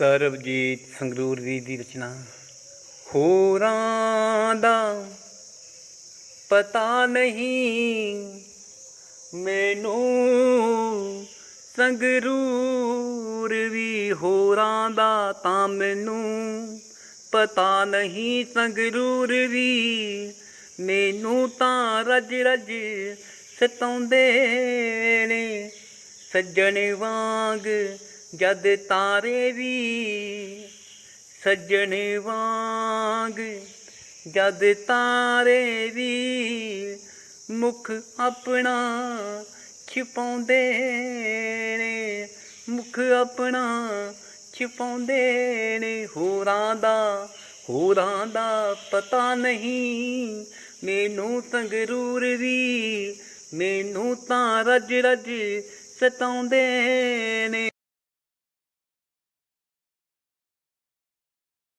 ਸਰਬਜੀਤ ਸੰਗਰੂਰ ਜੀ ਦੀ ਰਚਨਾ। ਹੋਰਾਂ ਦਾ ਪਤਾ ਨਹੀਂ, ਮੈਨੂੰ ਸੰਗਰੂਰ ਵੀ ਹੋਰਾਂ ਦਾ ਤਾਂ ਮੈਨੂੰ ਪਤਾ ਨਹੀਂ, ਸੰਗਰੂਰ ਵੀ ਮੈਨੂੰ ਤਾਂ ਰੱਜ ਰਜ ਸਤਾਉਂਦੇ ਨੇ। ਸੱਜਣ ਵਾਂਗ ਜਦ ਤਾਰੇ ਵੀ ਸੱਜਣ ਵਾਂਗ, ਜਦ ਤਾਰੇ ਵੀ ਮੁਖ ਆਪਣਾ ਛਿਪਾਉਂਦੇ ਨੇ, ਮੁਖ ਆਪਣਾ ਛਿਪਾਉਂਦੇ ਨੇ, ਹੋਰਾਂ ਦਾ ਹੋਰਾਂ ਦਾ ਪਤਾ ਨਹੀਂ, ਮੈਨੂੰ ਸੰਗਰੂਰ ਵੀ, ਮੈਨੂੰ ਤਾਂ ਰਜ ਰਜ ਸਤਾਉਂਦੇ ਨੇ।